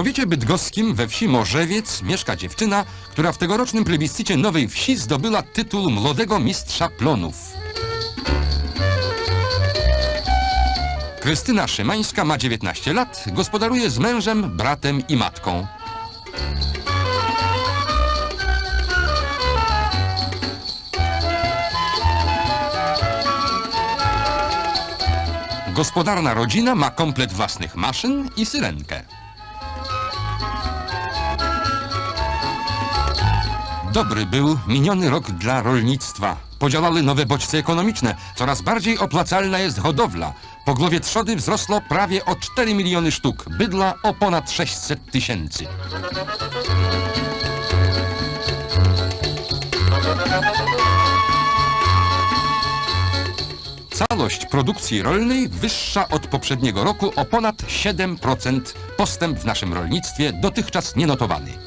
powiecie bydgoskim we wsi Morzewiec mieszka dziewczyna, która w tegorocznym plebiscycie Nowej Wsi zdobyła tytuł młodego mistrza plonów. Krystyna Szymańska ma 19 lat, gospodaruje z mężem, bratem i matką. Gospodarna rodzina ma komplet własnych maszyn i syrenkę. Dobry był miniony rok dla rolnictwa. Podziałały nowe bodźce ekonomiczne. Coraz bardziej opłacalna jest hodowla. Po głowie trzody wzrosło prawie o 4 miliony sztuk, bydla o ponad 600 tysięcy. Całość produkcji rolnej wyższa od poprzedniego roku o ponad 7%. Postęp w naszym rolnictwie dotychczas nienotowany.